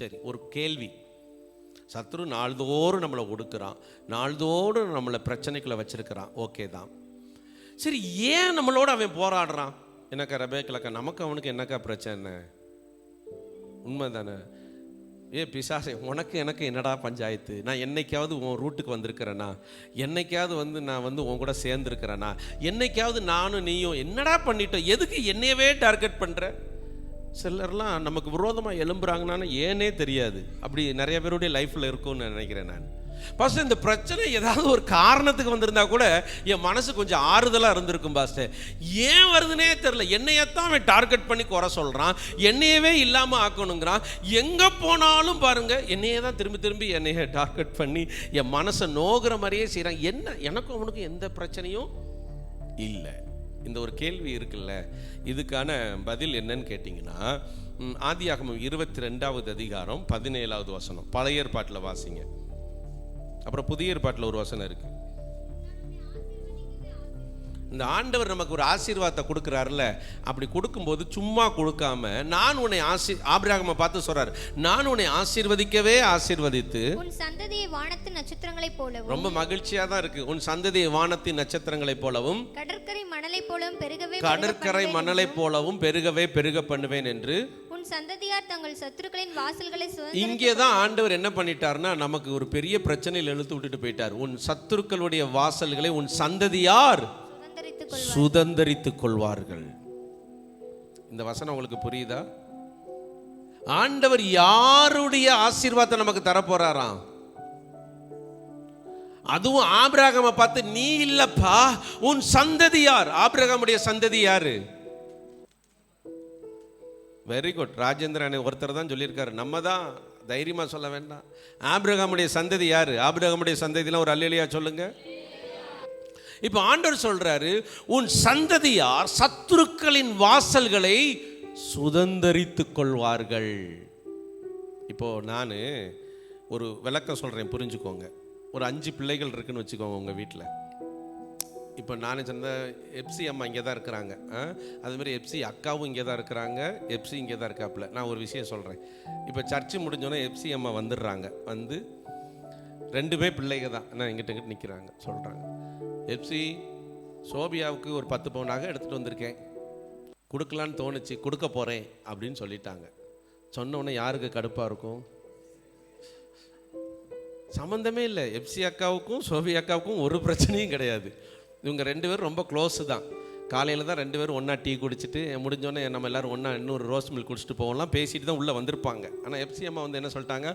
சரி ஒரு கேள்வி. சத்ரு நாள்தோறும் நம்மளை ஒடுக்குறான். நாள்தோறும் நம்மளை பிரச்சனைக்குள்ள வச்சிருக்கிறான். ஓகே தான். சரி ஏன் நம்மளோட அவன் போராடுறான்? என்னக்கா ரபேக்கலக்கா நமக்கு அவனுக்கு என்னக்கா பிரச்சனை? உண்மை தானே ஏ பிசாசே உனக்கு எனக்கு என்னடா பஞ்சாயத்து? நான் என்னைக்காவது உன் ரூட்டுக்கு வந்திருக்கிறேனா? என்னைக்காவது வந்து நான் வந்து உன் கூட சேர்ந்துருக்கிறேனா? என்னைக்காவது நானும் நீயும் என்னடா பண்ணிட்டோம்? எதுக்கு என்னையவே டார்கெட் பண்ணுற சிலர்லாம் நமக்கு விரோதமாக எழும்புறாங்கன்னா ஏனே தெரியாது. அப்படி நிறைய பேருடைய லைஃப்பில் இருக்கும்னு நினைக்கிறேன் நான். பாஸ்டர் இந்த பிரச்சனை ஏதாவது ஒரு காரணத்துக்கு வந்திருந்தா கூட என் மனசு கொஞ்சம் ஆறுதலாக இருந்திருக்கும் பாஸ்டர். ஏன் வருதுன்னே தெரில என்னையத்தான் அவன் டார்கெட் பண்ணி குறை சொல்கிறான் என்னையவே இல்லாமல் ஆக்கணுங்கிறான். எங்கே போனாலும் பாருங்க என்னையே தான் திரும்பி திரும்பி என்னைய டார்கெட் பண்ணி என் மனசை நோகிற மாதிரியே செய்கிறான் என்ன எனக்கும் அவனுக்கும் எந்த பிரச்சனையும் இல்லை. இந்த ஒரு கேள்வி இருக்குல்ல இதுக்கான பதில் என்னன்னு கேட்டிங்கன்னா ஆதியாகமம் இருபத்தி ரெண்டாவது அதிகாரம் பதினேழாவது வசனம். பழைய ஏற்பாட்டில் வாசிங்க. அப்புறம் புதிய ஏற்பாட்டில் ஒரு வசனம் இருக்கு. இந்த ஆண்டவர் நமக்கு ஒரு ஆசீர்வாதத்தை கொடுக்குறாருல அப்படி கொடுக்கும்போது சும்மா கொடுக்காம நான் உன்னை ஆசி ஆபிரகாமை பார்த்து சொல்றாரு நான் உன்னை ஆசீர்வதிக்கவே ஆசீர்வதித்து. உன் சந்ததியை வானத்து நட்சத்திரங்களைப் போலவும் ரொம்ப மகிழ்ச்சியா தான் இருக்கு. உன் சந்ததியை வானத்தின் நட்சத்திரங்களைப் போலவும் கடற்கரை மணலைப் போலவும் பெருகவே பெருக கடற்கரை பண்ணுவேன் மணலைப் போலவும் பெருகவே பெருக பண்ணுவேன் என்று. உன் சந்ததியார் தங்கள் சத்துருக்களின் வாசல்களை இங்கே தான் ஆண்டவர் என்ன பண்ணிட்டார்னா நமக்கு ஒரு பெரிய பிரச்சனையில் இழுத்து விட்டுட்டு போயிட்டார். உன் சத்துருக்களுடைய வாசல்களை உன் சந்ததியார் சுதந்திரித்துக் கொள்வார்கள் இந்த வசனம் உங்களுக்கு புரியுதா? ஆண்டவர் யாருடைய ஆசீர்வாதத்தை நமக்கு தரப்போறாராம் அதுவும் ஆபிரகாமை பார்த்து நீ இல்லப்பா உன் சந்ததி யார்? ஆபிரகாமுடைய சந்ததி யாரு? வெரி குட் ராஜேந்திரன் ஒருத்தர் தான் சொல்லியிருக்காரு. நம்ம தான் தைரியமா சொல்ல வேண்டாம். ஆபிரகாமுடைய சந்ததி யாரு? ஆபிரகாமுடைய சந்ததிலாம் ஒரு அல்லையா சொல்லுங்க. இப்போ ஆண்டவர் சொல்கிறாரு உன் சந்ததியார் சத்துருக்களின் வாசல்களை சுதந்திரித்து கொள்வார்கள். இப்போது நான் ஒரு விளக்கம் சொல்கிறேன் புரிஞ்சுக்கோங்க. ஒரு அஞ்சு பிள்ளைகள் இருக்குன்னு வச்சுக்கோங்க உங்கள் வீட்டில் இப்போ நான் சொன்ன எப்சி அம்மா இங்கே தான் இருக்கிறாங்க. ஆ? எப்சி அக்காவும் இங்கே தான் இருக்கிறாங்க. எப்சி இங்கே தான் இருக்காப்புல. நான் ஒரு விஷயம் சொல்கிறேன் இப்போ சர்ச்சு முடிஞ்சோன்னே எப்சி அம்மா வந்துடுறாங்க. வந்து ரெண்டுமே பிள்ளைங்க தான். நான் எங்கிட்ட இங்கிட்ட நிற்கிறாங்க சொல்கிறாங்க எப்சி சோபியாவுக்கு ஒரு பத்து பவுனாக எடுத்துகிட்டு வந்திருக்கேன். கொடுக்கலான்னு தோணுச்சு கொடுக்க போகிறேன் அப்படின்னு சொல்லிட்டாங்க. சொன்னோடனே யாருக்கு கடுப்பாக இருக்கும்? சம்மந்தமே இல்லை. எப்சி அக்காவுக்கும் சோபி அக்காவுக்கும் ஒரு பிரச்சனையும் கிடையாது. இவங்க ரெண்டு பேரும் ரொம்ப க்ளோஸு தான். காலையில் தான் ரெண்டு பேரும் ஒன்றா டீ குடிச்சிட்டு முடிஞ்சோடனே நம்ம எல்லாரும் ஒன்றா இன்னொரு ரோஸ் மில்க் குடிச்சிட்டு போகலாம் பேசிட்டு தான் உள்ளே வந்திருப்பாங்க. ஆனால் எப்சி அம்மா வந்து என்ன சொல்லிட்டாங்க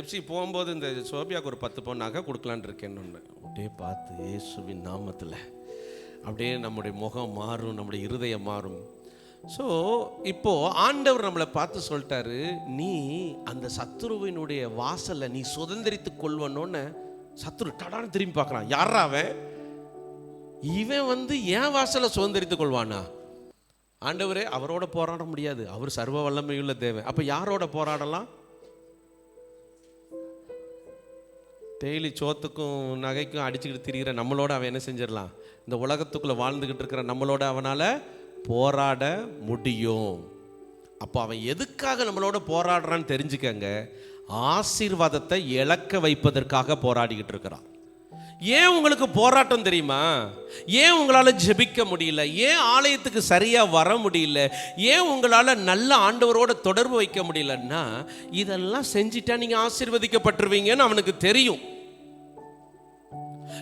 எப்சி போகும்போது இந்த சோபியாவுக்கு ஒரு பத்து பொண்ணாக கொடுக்கலான்னு இருக்கேன்னு ஒன்று அப்படியே பார்த்து ஏசுவின் நாமத்தில் அப்படியே நம்முடைய முகம் மாறும் நம்முடைய இருதயம் மாறும். ஸோ இப்போது ஆண்டவர் நம்மளை பார்த்து சொல்லிட்டாரு நீ அந்த சத்ருவினுடைய வாசலை நீ சுதந்திரித்து கொள்வனோன்னு சத்ரு டடான்னு திரும்பி பார்க்குறான். யாரா அவன்? இவன் வந்து ஏன் வாசலை சுதந்திரித்துக் கொள்வானா? ஆண்டவரே அவரோட போராட முடியாது. அவர் சர்வ வல்லமையுள்ள தேவை அப்ப யாரோட போராடலாம்? டெய்லி சோத்துக்கும் நகைக்கும் அடிச்சுக்கிட்டு திரிகிற நம்மளோட அவன் என்ன செஞ்சிடலாம்? இந்த உலகத்துக்குள்ள வாழ்ந்துக்கிட்டு இருக்கிற நம்மளோட அவனால் போராட முடியும். அப்போ அவன் எதுக்காக நம்மளோட போராடுறான்னு தெரிஞ்சுக்கங்க. ஆசீர்வாதத்தை இழக்க வைப்பதற்காக போராடிக்கிட்டு இருக்கிறான். ஏன் உங்களுக்கு போராட்டம் தெரியுமா? ஏன் உங்களால் ஜெபிக்க முடியல? ஏன் ஆலயத்துக்கு சரியாக வர முடியல? ஏன் உங்களால் நல்ல ஆண்டவரோட தொடர்பு வைக்க முடியலன்னா இதெல்லாம் செஞ்சிட்டா நீங்கள் ஆசீர்வதிக்கப்பட்டுருவீங்கன்னு அவனுக்கு தெரியும்.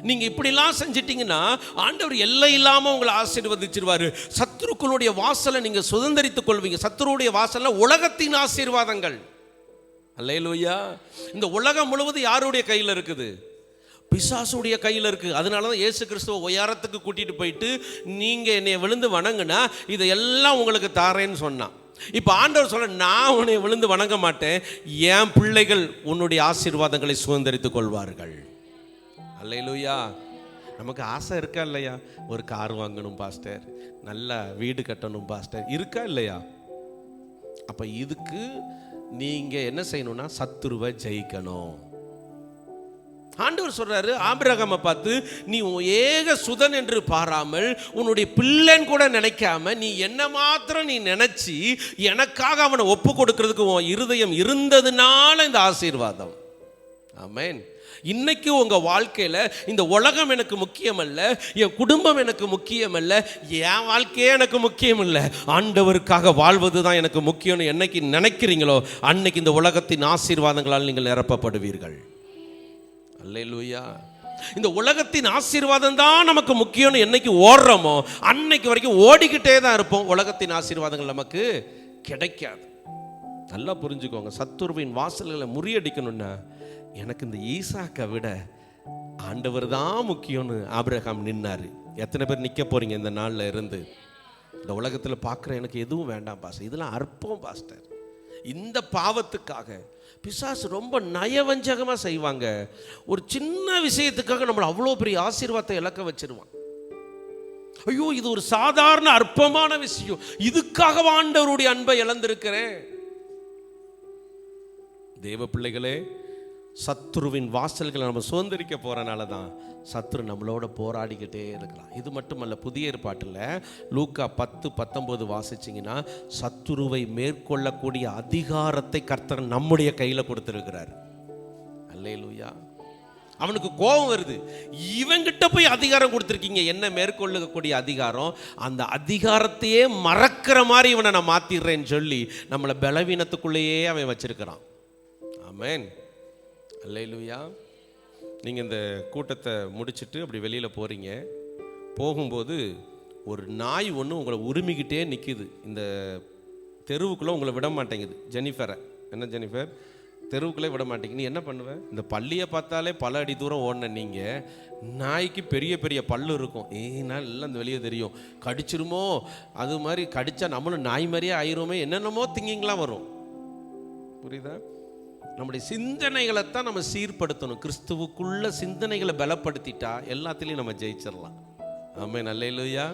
நீங்க இப்படிலாம் செஞ்சிட்டீங்கன்னா ஆண்டவர் எல்லை இல்லாம உங்களை ஆசீர்வதிச்சிருவாரு. சத்துருக்களுடைய வாசலை நீங்க சுதந்திரித்துக் கொள்வீங்க. சத்துருடைய வாசல்ல உலகத்தின் ஆசீர்வாதங்கள். அல்லேலூயா. இந்த உலகம் முழுவதும் யாருடைய கையில் இருக்குது? பிசாசுடைய கையில் இருக்குது அதனால தான் ஏசு கிறிஸ்துவ உயரத்துக்கு கூட்டிகிட்டு போயிட்டு நீங்கள் என்னை விழுந்து வணங்குனா இதையெல்லாம் உங்களுக்கு தாரேன்னு சொன்னான். இப்போ ஆண்டவர் சொல்ல நான் உன்னை விழுந்து வணங்க மாட்டேன். என் பிள்ளைகள் உன்னுடைய ஆசீர்வாதங்களை சுதந்திரித்துக் கொள்வார்கள். அல்லையிலூயா நமக்கு ஆசை இருக்கா இல்லையா? ஒரு கார் வாங்கணும் பாஸ்டர். நல்ல வீடு கட்டணும் பாஸ்டர். இருக்கா இல்லையா? அப்போ இதுக்கு நீங்கள் என்ன செய்யணும்னா சத்துருவை ஜெயிக்கணும். ஆண்டவர் சொல்றாரு ஆபிரகாமை பார்த்து நீ உன் ஏக சுதன் என்று பாராமல் உன்னுடைய பிள்ளைன்னு கூட நினைக்காம நீ என்ன மாத்திரம் நீ நினைச்சு எனக்காக அவனை ஒப்பு கொடுக்கறதுக்கு உன் இருதயம் இருந்ததுனால இந்த ஆசீர்வாதம். ஆமேன். இன்னைக்கு உங்கள் வாழ்க்கையில் இந்த உலகம் எனக்கு முக்கியமல்ல என் குடும்பம் எனக்கு முக்கியமல்ல என் வாழ்க்கையே எனக்கு முக்கியம் இல்லை ஆண்டவருக்காக வாழ்வது தான் எனக்கு முக்கியம்னு என்னைக்கு நினைக்கிறீங்களோ அன்னைக்கு இந்த உலகத்தின் ஆசீர்வாதங்களால் நீங்கள் நிரப்பப்படுவீர்கள். அல்லையா இந்த உலகத்தின் ஆசீர்வாதம் தான் நமக்கு முக்கியம்னு என்னைக்கு ஓடுறோமோ அன்னைக்கு வரைக்கும் ஓடிக்கிட்டே தான் இருப்போம். உலகத்தின் ஆசீர்வாதங்கள் நமக்கு கிடைக்காது. நல்லா புரிஞ்சுக்கோங்க சத்துருவின் வாசல்களை முறியடிக்கணும்னா எனக்கு இந்த ஈசாக்கை விட ஆண்டவர் தான் முக்கியம்னு ஆபிரகாம் நின்னார். எத்தனை பேர் நிற்க போகிறீங்க இந்த நாளில் இருந்து? இந்த உலகத்தில் பார்க்குற எனக்கு எதுவும் வேண்டாம் பாஸ்டர். இதெல்லாம் அற்பம் பாஸ்டர். இந்த பாவத்துக்காக பிசாசு ரொம்ப நயவஞ்சகமாக செய்வாங்க. ஒரு சின்ன விஷயத்துக்காக நம்மளை அவ்வளோ பெரிய ஆசீர்வாதத்தை இழக்க வச்சிருவான். ஐயோ இது ஒரு சாதாரண அற்பமான விஷயம். இதுக்காக ஆண்டவருடைய அன்பை இழந்திருக்கிறேன். தேவ பிள்ளைகளே சத்ருவின் வாசல்களை நம்ம சுதந்திரிக்க போகிறனால தான் சத்ரு நம்மளோட போராடிக்கிட்டே இருக்கிறான் இது மட்டுமல்ல புதிய ஏற்பாட்டில் லூக்கா பத்து பத்தொம்போது வாசிச்சிங்கன்னா சத்துருவை மேற்கொள்ளக்கூடிய அதிகாரத்தை கர்த்தர் நம்முடைய கையில் கொடுத்துருக்கிறார். அல்லேலூயா. அவனுக்கு கோபம் வருது. இவங்கிட்ட போய் அதிகாரம் கொடுத்துருக்கீங்க. என்ன மேற்கொள்ளக்கூடிய அதிகாரம்? அந்த அதிகாரத்தையே மறக்கிற மாதிரி இவனை நான் மாத்திடுறேன்னு சொல்லி நம்மளை பலவீனத்துக்குள்ளேயே அவன் வச்சிருக்கிறான். ஆமேன். அல்லையிலுயா நீங்கள் இந்த கூட்டத்தை முடிச்சிட்டு அப்படி வெளியில் போகிறீங்க போகும்போது ஒரு நாய் ஒன்று உங்களை உரிமிக்கிட்டே நிற்கிது இந்த தெருவுக்குள்ளே உங்களை விட மாட்டேங்குது. ஜெனிஃபரை. என்ன ஜெனிஃபர்? தெருவுக்குள்ளே விட மாட்டேங்குது. நீ என்ன பண்ணுவேன் இந்த பள்ளியை பார்த்தாலே பல அடி தூரம் ஓடின நீங்கள் நாய்க்கு பெரிய பெரிய பல்லு இருக்கும். ஏன்னா எல்லாம் இந்த வெளியே தெரியும். கடிச்சிருமோ? அது மாதிரி கடித்தா நம்மளும் நாய் மாதிரியே ஆயிருமே என்னென்னமோ திங்கிங்லாம் வரும். புரியுதா? நம்முடைய சிந்தனைகளை தான் நம்ம சீர்படுத்தணும். கிறிஸ்துவுக்குள்ள சிந்தனைகளை பலப்படுத்திட்டா எல்லாத்துலேயும் நம்ம ஜெயிச்சிடலாம். ஆமாம் நல்ல இல்லையா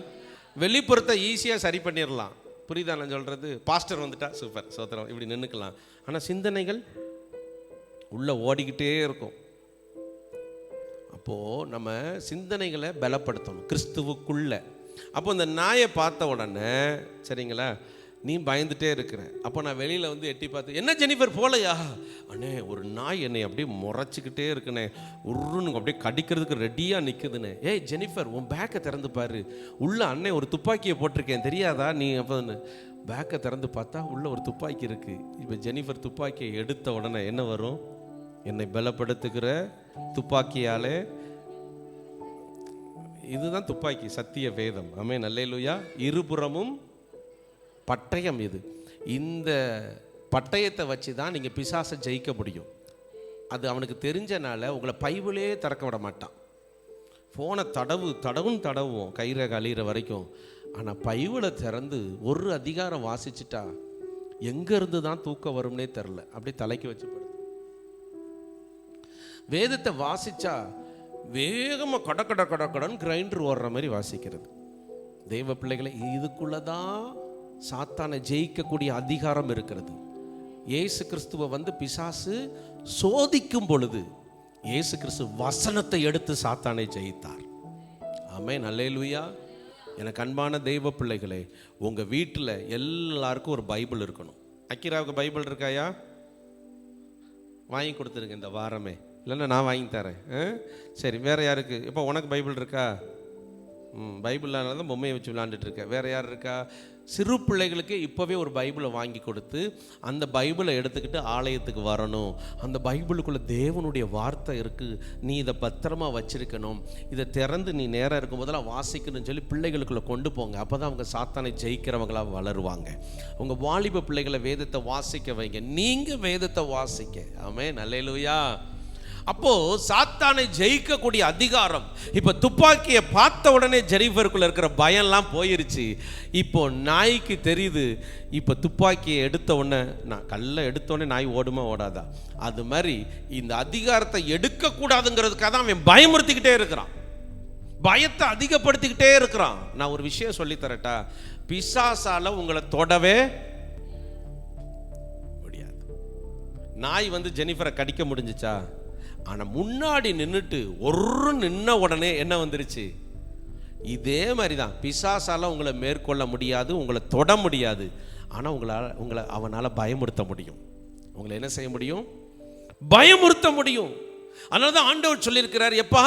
வெளிப்புறத்தை ஈஸியாக சரி பண்ணிடலாம். புரியுதா நான் சொல்கிறது பாஸ்டர் வந்துட்டா சூப்பர் சோத்திரம் இப்படி நின்றுக்கலாம் ஆனால் சிந்தனைகள் உள்ளே ஓடிக்கிட்டே இருக்கும். அப்போது நம்ம சிந்தனைகளை பலப்படுத்தணும் கிறிஸ்துவுக்குள்ள. அப்போ இந்த நாயை பார்த்த உடனே சரிங்களா நீ பயந்துட்டே இருக்கிற. அப்போ நான் வெளியில் வந்து எட்டி பார்த்து என்ன ஜெனிஃபர் போலையா? அண்ணே ஒரு நாய் என்னை அப்படியே முறைச்சிக்கிட்டே இருக்குண்ணே. உருன்னு அப்படியே கடிக்கிறதுக்கு ரெடியாக நிற்குதுண்ணே ஏய் ஜெனிஃபர் உன் பேக்கை திறந்து பாரு. உள்ள அண்ணே ஒரு துப்பாக்கியை போட்டிருக்கேன். தெரியாதா நீ? அப்போ பேக்கை திறந்து பார்த்தா உள்ள ஒரு துப்பாக்கி இருக்குது இப்போ ஜெனிஃபர் துப்பாக்கியை எடுத்த உடனே என்ன வரும்? என்னை பலப்படுத்துகிற துப்பாக்கியாலே இதுதான் துப்பாக்கி சத்திய வேதம். ஆமே நல்லேலுயா இருபுறமும் பட்டயம் இது. இந்த பட்டயத்தை வச்சு தான் நீங்கள் பிசாசை ஜெயிக்க முடியும். அது அவனுக்கு தெரிஞ்சனால உங்களை பைபிளே திறக்க விட மாட்டான். ஃபோனை தடவு தடவும் தடவும் கயிறை கழிகிற வரைக்கும் ஆனால் பைபிளை திறந்து ஒரு அதிகாரம் வாசிச்சிட்டா எங்கேருந்து தான் தூக்கம் வரும்னே தெரில அப்படியே தலைக்கு வச்சு வேதத்தை வாசிச்சா வேகமாக கட கட கட கடன் கிரைண்டர் ஓடுற மாதிரி வாசிக்கிறது. தெய்வ பிள்ளைகளை இதுக்குள்ளே தான் சாத்தானை ஜெயிக்கக்கூடிய அதிகாரம் இருக்கிறது. இயேசு கிறிஸ்துவை வந்து பிசாசு சோதிக்கும் பொழுது இயேசு கிறிஸ்து வசனத்தை எடுத்து சாத்தானை ஜெயித்தார். ஆமே நல்லேலுயா எனக்கு அன்பான தெய்வ பிள்ளைகளே உங்கள் வீட்டில் எல்லாருக்கும் ஒரு பைபிள் இருக்கணும். அக்கிராவுக்கு பைபிள் இருக்காயா? வாங்கி கொடுத்துருங்க இந்த வாரமே. இல்லைன்னா நான் வாங்கி தரேன். ஆ? சரி வேற யாருக்கு? இப்போ உனக்கு பைபிள் இருக்கா? ம் பைபிளால தான் பொம்மையை வச்சு விளாண்டுட்டு இருக்க. வேறு யார் இருக்கா? சிறு பிள்ளைகளுக்கு இப்போவே ஒரு பைபிளை வாங்கி கொடுத்து அந்த பைபிளை எடுத்துக்கிட்டு ஆலயத்துக்கு வரணும். அந்த பைபிளுக்குள்ளே தேவனுடைய வார்த்தை இருக்குது நீ இதை பத்திரமா வச்சிருக்கணும். இதை திறந்து நீ நேராக இருக்கும் போதெல்லாம் வாசிக்கணும்னு சொல்லி பிள்ளைகளுக்குள்ளே கொண்டு போங்க. அப்போ தான் அவங்க சாத்தானை ஜெயிக்கிறவங்களா வளருவாங்க. உங்கள் வாலிப பிள்ளைகளை வேதத்தை வாசிக்க வைங்க. நீங்கள் வேதத்தை வாசிக்க. ஆமே நல்லேலுயா அப்போ சாத்தானை ஜெயிக்கக்கூடிய அதிகாரம் இப்போ துப்பாக்கியை பார்த்த உடனே ஜெரிஃபருக்குள்ள இருக்கிற பயம்லாம் போயிருச்சு. இப்போ நாய்க்கு தெரியுது இப்போ துப்பாக்கியை எடுத்த உடனே நான் கல்லை எடுத்த உடனே நாய் ஓடுமா ஓடாதா? அது மாதிரி இந்த அதிகாரத்தை எடுக்கக்கூடாதுங்கிறதுக்காக தான் அவன் பயமுறுத்திக்கிட்டே இருக்கிறான். பயத்தை அதிகப்படுத்திக்கிட்டே இருக்கிறான். நான் ஒரு விஷயம் சொல்லி தரட்டா? பிசாசால உங்களை தொடவே முடியாது. நாய் வந்து ஜெனிஃபரை கடிக்க முடிஞ்சுச்சா? ஆனால் முன்னாடி நின்றுட்டு ஒரு நின்ன உடனே என்ன வந்துருச்சு? இதே மாதிரி தான் பிசாசால் உங்களை மேற்கொள்ள முடியாது உங்களை தொட முடியாது. ஆனால் உங்களால் உங்களை அவனால் பயமுறுத்த முடியும். உங்களை என்ன செய்ய முடியும்? பயமுறுத்த முடியும். அதனால தான் ஆண்டவர் சொல்லியிருக்கிறார் எப்பா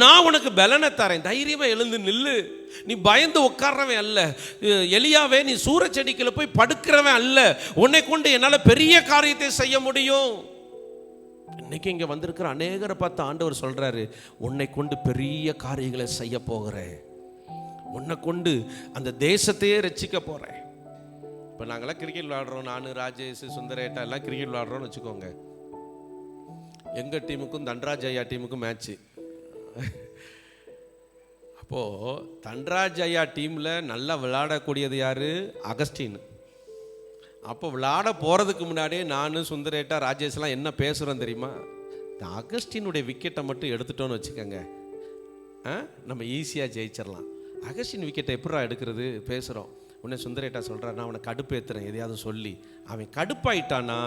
நான் உனக்கு பலனை தரேன். தைரியமா எழுந்து நில்லு. நீ பயந்து உட்கார்றவன் அல்ல. எளியாவே நீ சூரச்செடிக்குள்ள போய் படுக்கிறவன் அல்ல. உன்னை கொண்டு என்னால் பெரிய காரியத்தை செய்ய முடியும். இன்னைக்கு இங்கே வந்திருக்கிற அநேகரை பார்த்து ஆண்டவர் சொல்கிறாரு உன்னை கொண்டு பெரிய காரியங்களை செய்ய போகிறேன். உன்னை கொண்டு அந்த தேசத்தையே ரட்சிக்க போகிறேன் இப்போ நாங்களாம் கிரிக்கெட் விளாடுறோம் நான் ராஜேஷ் சுந்தரேட்டா எல்லாம் கிரிக்கெட் விளாடுறோம்னு வச்சுக்கோங்க. எங்கள் டீமுக்கும் தன்ராஜ் ஐயா டீமுக்கும் மேட்ச்சு அப்போது தன்ராஜ் ஐயா டீமில் நல்லா விளையாடக்கூடியது யார்? அகஸ்டின். அப்போ விளாட போகிறதுக்கு முன்னாடியே நான் சுந்தரேட்டா ராஜேஷ்லாம் என்ன பேசுகிறோம் தெரியுமா? இந்த அகஸ்டினுடைய விக்கெட்டை மட்டும் எடுத்துட்டோன்னு வச்சுக்கோங்க. ஆ? நம்ம ஈஸியாக ஜெயிச்சிடலாம் அகஸ்டின் விக்கெட்டை எப்படா எடுக்கிறது? பேசுகிறோம் உன்னை சுந்தரேட்டா சொல்கிறார் நான் அவனை கடுப்பேற்றுறேன் எதையாவது சொல்லி. அவன் கடுப்பாயிட்டானா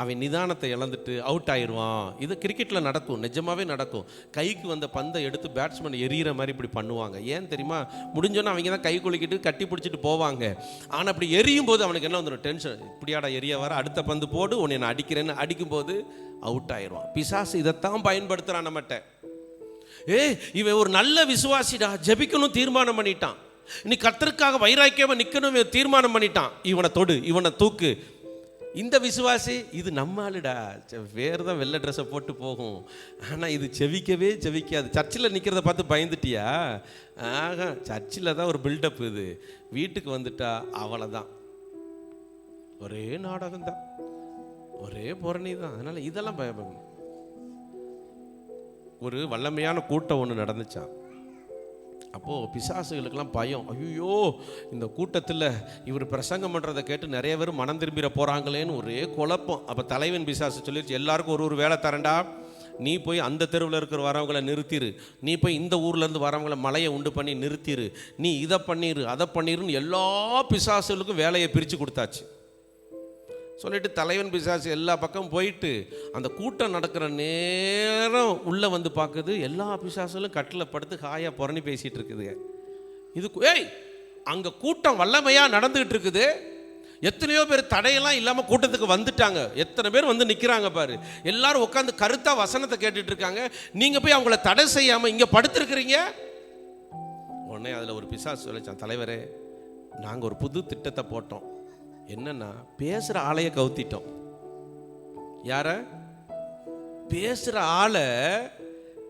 அவன் நிதானத்தை இழந்துட்டு அவுட் ஆயிடுவான். இது கிரிக்கெட்டில் நடக்கும் நிஜமாவே நடக்கும் கைக்கு வந்த பந்தை எடுத்து பேட்ஸ்மேன் எரியிற மாதிரி இப்படி பண்ணுவாங்க. ஏன் தெரியுமா? முடிஞ்சோன்னா அவங்க தான் கை குலுக்கிட்டு கட்டி பிடிச்சிட்டு போவாங்க. ஆனால் அப்படி எரியும் போது அவனுக்கு என்ன வந்துடும்? டென்ஷன் இப்படியாடா எரிய வர அடுத்த பந்து போடு உன்னை நான் அடிக்கிறேன்னு அடிக்கும்போது அவுட் ஆயிடுவான். பிசாசு இதைத்தான் பயன்படுத்துகிறான் நம்மகிட்ட. ஏய் இவன் ஒரு நல்ல விசுவாசிடா ஜபிக்கணும் தீர்மானம் பண்ணிட்டான். நீ கத்தருக்காக வைராக்கியமாக நிக்கணும் தீர்மானம் பண்ணிட்டான். இவனை தொடு இவனை தூக்கு. இந்த விசுவாசி இது நம்ம ஆளுடா. வேறு தான் வெள்ளை ட்ரெஸ்ஸை போட்டு போகும். ஆனால் இது செவிக்கவே செவிக்காது. சர்ச்சில் நிற்கிறத பார்த்து பயந்துட்டியா? ஆகா சர்ச்சில் தான் ஒரு பில்டப் இது. வீட்டுக்கு வந்துட்டா அவளை தான் ஒரே நாடகம் தான் ஒரே புறணி தான் அதனால் இதெல்லாம் பயப்படணும். ஒரு வல்லமையான கூட்டம் ஒன்று நடந்துச்சான் அப்போது பிசாசுகளுக்கெல்லாம் பயம். ஐயோ இந்த கூட்டத்தில் இவர் பிரசங்கம் பண்ணுறதை கேட்டு நிறைய பேர் மனம் திரும்பிட போகிறாங்களேன்னு ஒரே குழப்பம். அப்போ தலைவன் பிசாசு சொல்லிடுச்சு எல்லாருக்கும் ஒரு ஒரு வேலை தரண்டா நீ போய் அந்த தெருவில் இருக்கிற வரவங்களை நிறுத்திரு. நீ போய் இந்த ஊர்லேருந்து வரவங்களை மலையை உண்டு பண்ணி நிறுத்திரு. நீ இதை பண்ணிரு அதை பண்ணிருன்னு எல்லா பிசாசுகளுக்கும் வேலையை பிரித்து கொடுத்தாச்சு. சொல்லிட்டு தலைவன் பிசாசு எல்லா பக்கம் போயிட்டு அந்த கூட்டம் நடக்கிற நேரம் உள்ளே வந்து பார்க்குது. எல்லா பிசாசுகளும் கட்டில் படுத்து ஹாயாக புறணி பேசிகிட்டு இருக்குதுங்க. இது ஏய் அங்கே கூட்டம் வல்லமையாக நடந்துகிட்டு இருக்குது. எத்தனையோ பேர் தடையெல்லாம் இல்லாமல் கூட்டத்துக்கு வந்துட்டாங்க. எத்தனை பேர் வந்து நிற்கிறாங்க பாரு. எல்லாரும் உட்காந்து கருத்தாக வசனத்தை கேட்டுட்டு இருக்காங்க. நீங்கள் போய் அவங்கள தடை செய்யாமல் இங்கே படுத்துருக்குறீங்க? உடனே அதில் ஒரு பிசாசு சொல்லிச்சான் தலைவரே நாங்கள் ஒரு புது திட்டத்தை போட்டோம். என்னன்னா பேசுகிற ஆளையை கவுத்திட்டோம். யார? பேசுகிற ஆளை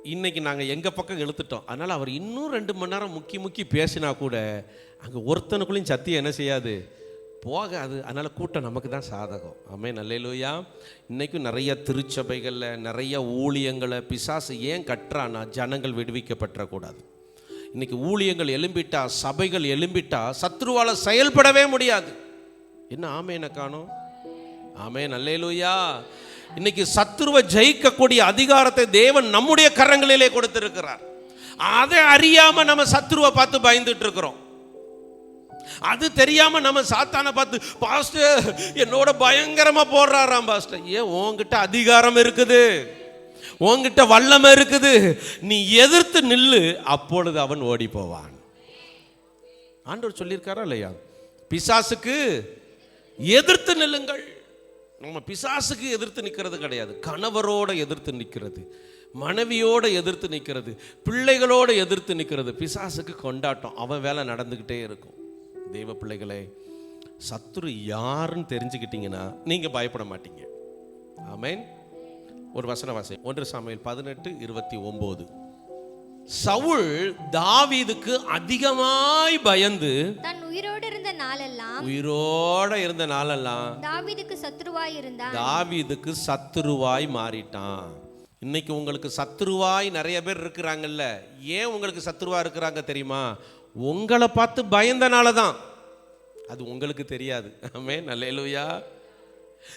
இன்னைக்கு நாங்கள் எங்கள் பக்கம் இழுத்துட்டோம். அதனால் அவர் இன்னும் ரெண்டு மணி நேரம் முக்கி முக்கி பேசினா கூட அங்கே ஒருத்தனுக்குள்ளேயும் சத்தியம் என்ன செய்யாது? போகாது. அதனால் கூட்டம் நமக்கு தான் சாதகம். ஆமே நல்லையிலூயா இன்றைக்கும் நிறைய திருச்சபைகளில் நிறைய ஊழியங்களை பிசாசு ஏன் கட்டுறான்னா ஜனங்கள் விடுவிக்கப்பட்டக்கூடாது. இன்றைக்கி ஊழியங்கள் எழும்பிட்டா சபைகள் எழும்பிட்டா சத்ருவால் செயல்படவே முடியாது. என்ன ஆமேனை காணும்? ஆமே நல்லேலூயா இன்னைக்கு சத்ருவை ஜெயிக்கக்கூடிய அதிகாரத்தை தேவன் நம்முடைய கரங்களிலே கொடுத்திருக்கிறார். அதை அறியாம நம்ம சத்ருவை பார்த்து பயந்துட்டு இருக்கிறோம். அது தெரியாம நம்ம சாத்தானை பார்த்து பாஸ்டர் என்னோட பயங்கரமா போடுறாராம் பாஸ்டர். ஏன் உன்கிட்ட அதிகாரம் இருக்குது. உன்கிட்ட வல்லமை இருக்குது. நீ எதிர்த்து நில்லு அப்பொழுது அவன் ஓடி போவான் ஆண்டவர் சொல்லியிருக்காரா இல்லையா? பிசாசுக்கு எதிர்த்து நில்லுங்கள். நம்ம பிசாசுக்கு எதிர்த்து நிற்கிறது கிடையாது. கணவரோட எதிர்த்து நிற்கிறது மனைவியோட எதிர்த்து நிற்கிறது பிள்ளைகளோட எதிர்த்து நிற்கிறது பிசாசுக்கு கொண்டாட்டம். அவன் வேலை நடந்துக்கிட்டே இருக்கும். தெய்வ பிள்ளைகளே சத்துரு யாருன்னு தெரிஞ்சுக்கிட்டீங்கன்னா நீங்கள் பயப்பட மாட்டீங்க. ஆமேன். ஒரு வசன வாசி ஒன்று சமையல் பதினெட்டு இருபத்தி ஒம்பது. சவுல் தாவீதுக்கு அதிகமாய் பயந்து தன் உயிரோடு இருந்த நாளெல்லாம் உயிரோட இருந்த நாளெல்லாம் தாவீதுக்கு சத்ருவாய் இருந்தான். தாவீதுக்கு சத்துருவாய் மாறிட்டான். இன்னைக்கு உங்களுக்கு சத்துருவாய் நிறைய பேர் இருக்கிறாங்கல்ல ஏன் உங்களுக்கு சத்துருவா இருக்கிறாங்க தெரியுமா? உங்களை பார்த்து பயந்தனால தான். அது உங்களுக்கு தெரியாது. ஆமே நல்லேலூயா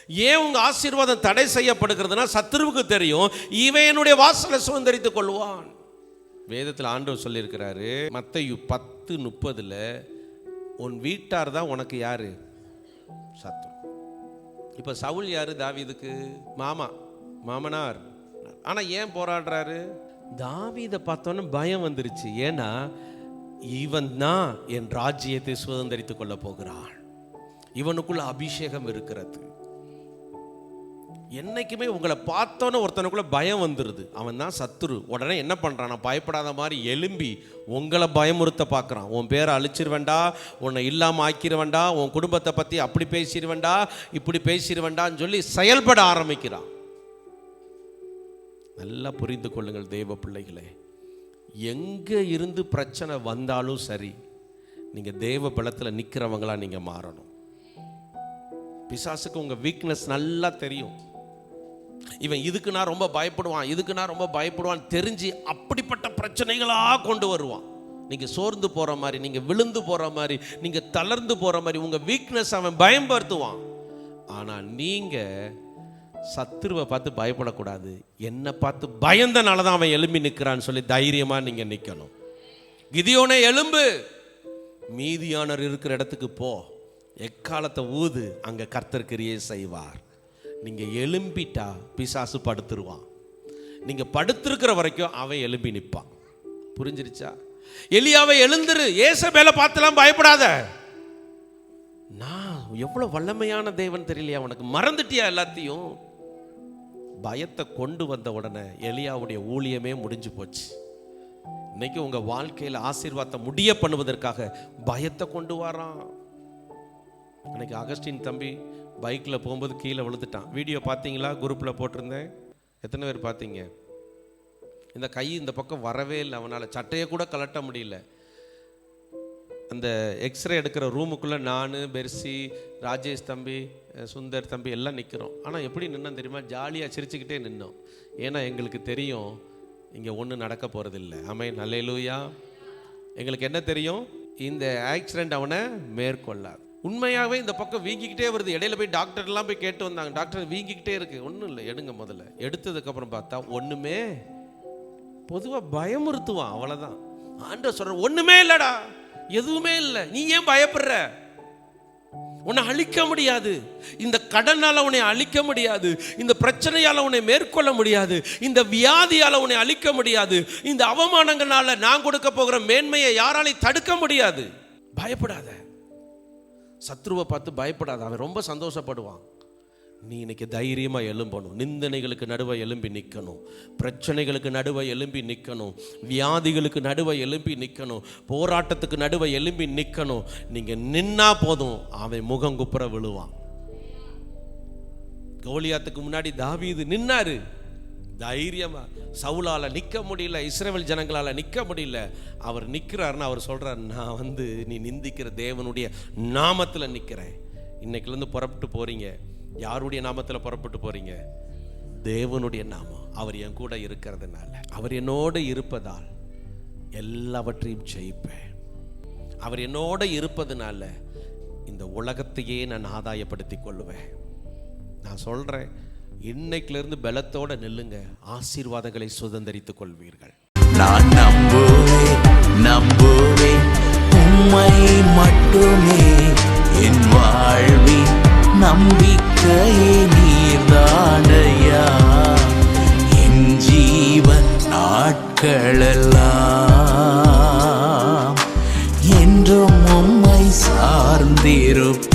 ஏன் உங்க ஆசீர்வாதம் தடை செய்யப்படுகிறதுனா சத்துருவுக்கு தெரியும். இவன் என்னுடைய வாசலை சுதந்திரித்துக் கொள்வான். வேதத்தில் ஆண்டவர் சொல்லியிருக்கிறாரு மத்தையு பத்து முப்பதில் உன் வீட்டார் தான் உனக்கு யாரு? சத்தம். இப்போ சவுல் யாரு? தாவீதுக்கு? மாமா. மாமனார். ஆனால் ஏன் போராடுறாரு? தாவிதை பார்த்தோன்னே பயம் வந்துருச்சு. ஏன்னா இவன் தான் என் ராஜ்யத்தை சுதந்திரித்து கொள்ள போகிறான். இவனுக்குள்ள அபிஷேகம் இருக்கிறது. என்றைக்குமே உங்களை பார்த்தோன்னே ஒருத்தனுக்குள்ள பயம் வந்துடுது அவன் தான் சத்துரு. உடனே என்ன பண்ணுறான் நான் பயப்படாத மாதிரி எலும்பி உங்களை பயமுறுத்த பார்க்குறான். உன் பேரை அழிச்சிருவேண்டா உன்னை இல்லாமல் ஆக்கிடுவேண்டா உன் குடும்பத்தை பற்றி அப்படி பேசிடுவேண்டா இப்படி பேசிடுவேண்டான்னு சொல்லி செயல்பட ஆரம்பிக்கிறான். நல்லா புரிந்து கொள்ளுங்கள் தெய்வ பிள்ளைகளே. எங்கே இருந்து பிரச்சனை வந்தாலும் சரி நீங்கள் தெய்வ பலத்தில் நிற்கிறவங்களா நீங்கள் மாறணும். பிசாசுக்கு உங்கள் வீக்னஸ் நல்லா தெரியும். இவன் இதுக்குனா ரொம்ப பயப்படுவான் இதுக்குனா ரொம்ப பயப்படுவான் தெரிஞ்சு அப்படிப்பட்ட பிரச்சனைகளாக கொண்டு வருவான். நீங்கள் சோர்ந்து போகிற மாதிரி நீங்கள் விழுந்து போகிற மாதிரி நீங்கள் தளர்ந்து போகிற மாதிரி உங்கள் வீக்னஸ் அவன் பயன்படுத்துவான். ஆனால் நீங்கள் சத்துருவை பார்த்து பயப்படக்கூடாது. என்னை பார்த்து பயந்தனால தான் அவன் எலும்பி நிற்கிறான்னு சொல்லி தைரியமாக நீங்கள் நிற்கணும் கிதியோனே எலும்பு மீதியானர் இருக்கிற இடத்துக்கு போ. எக்காலத்தை ஊது அங்கே கர்த்தர் கிரியை செய்வார். நீங்கள் எலும்பிட்டா பிசாசு படுத்துருவான். நீங்கள் படுத்திருக்கிற வரைக்கும் அவன் எலும்பி நிற்பான் புரிஞ்சிருச்சா? எலியாவை எழுந்துரு ஏச மேலே பார்த்துலாம் பயப்படாத. நான் எவ்வளோ வல்லமையான தேவன் தெரியலையா? உனக்கு மறந்துட்டியா எல்லாத்தையும்? பயத்தை கொண்டு வந்த உடனே எலியாவுடைய ஊழியமே முடிஞ்சு போச்சு. இன்னைக்கு உங்க வாழ்க்கையில் ஆசீர்வாதத்தை முடிய பண்ணுவதற்காக பயத்தை கொண்டு வரான். அன்னைக்கு அகஸ்டின் தம்பி பைக்கில் போகும்போது கீழே விழுந்துட்டான். வீடியோ பார்த்தீங்களா? குரூப்பில் போட்டிருந்தேன். எத்தனை பேர் பார்த்தீங்க? இந்த கை இந்த பக்கம் வரவே இல்லை அவனால். சட்டையை கூட கலட்ட முடியல. அந்த எக்ஸ்ரே எடுக்கிற ரூமுக்குள்ளே நான் பெர்சி ராஜேஷ் தம்பி சுந்தர் தம்பி எல்லாம் நிற்கிறோம். ஆனால் எப்படி நின்னோம் தெரியுமா? ஜாலியாக சிரிச்சுக்கிட்டே நின்னோம். ஏன்னா எங்களுக்கு தெரியும் இங்கே ஒன்றும் நடக்க போகிறதில்ல. அமை நல்லையிலூயா எங்களுக்கு என்ன தெரியும்? இந்த ஆக்சிடெண்ட் அவனை மேற்கொள்ளாது உண்மையாகவே இந்த பக்கம் வீங்கிக்கிட்டே வருது. இடையில போய் டாக்டர்லாம் போய் கேட்டு வந்தாங்க. டாக்டர் வீங்கிக்கிட்டே இருக்கு. ஒன்றும் இல்லை எடுங்க முதல்ல. எடுத்ததுக்கப்புறம் பார்த்தா ஒன்றுமே பொதுவாக பயமுறுத்துவான் அவ்வளோதான் ஆண்டவர் சொல்கிற ஒன்றுமே இல்லைடா எதுவுமே இல்லை. நீ ஏன் பயப்படுற? உன்னை அழிக்க முடியாது. இந்த கடனால உன்னை அழிக்க முடியாது. இந்த பிரச்சனையால் உன்னை மேற்கொள்ள முடியாது. இந்த வியாதியால் உன்னை அழிக்க முடியாது. இந்த அவமானங்களால் நான் கொடுக்க போகிற மேன்மையை யாராலையும் தடுக்க முடியாது. பயப்படாத. சத்ருவை பார்த்து பயப்படாத அவன் ரொம்ப சந்தோஷப்படுவான். நீ இன்னைக்கு தைரியமாக எழும்பணும். நிந்தனைகளுக்கு நடுவை எலும்பி நிற்கணும் பிரச்சனைகளுக்கு நடுவை எலும்பி நிற்கணும் வியாதிகளுக்கு நடுவை எலும்பி நிற்கணும் போராட்டத்துக்கு நடுவை எலும்பி நிற்கணும் நீங்கள் நின்னா போதும் அவன் முகம் குப்புற விழுவான். கோலியாத்துக்கு முன்னாடி தாவி இது நின்னாரு. தைரியமாக சவுலால் நிற்க முடியல இஸ்ரேல் ஜனங்களால் நிற்க முடியல. அவர் நிற்கிறாருன்னு அவர் சொல்கிறார் நான் வந்து நீ நிந்திக்கிற தேவனுடைய நாமத்தில் நிற்கிறேன் இன்னைக்குலேருந்து புறப்பட்டு போகிறீங்க யாருடைய நாமத்தில் புறப்பட்டு போகிறீங்க தேவனுடைய நாமம். அவர் என் கூட இருக்கிறதுனால. அவர் என்னோட இருப்பதால் எல்லாவற்றையும் ஜெயிப்பேன். அவர் என்னோட இருப்பதுனால இந்த உலகத்தையே நான் ஆதாயப்படுத்தி கொள்ளுவேன் நான் சொல்கிறேன் இன்னைக்கிலிருந்து பலத்தோட நில்லுங்க. ஆசீர்வாதங்களை சுதந்திரித்துக் கொள்வீர்கள். நான் நம்புவேன் நம்புவேன். உண்மை மட்டுமே என் வாழ்வின் நம்பிக்கையே நீர்தானையா? என் ஜீவன் நாட்களெல்லாம் என்றும் உம்மை சார்ந்திருப்ப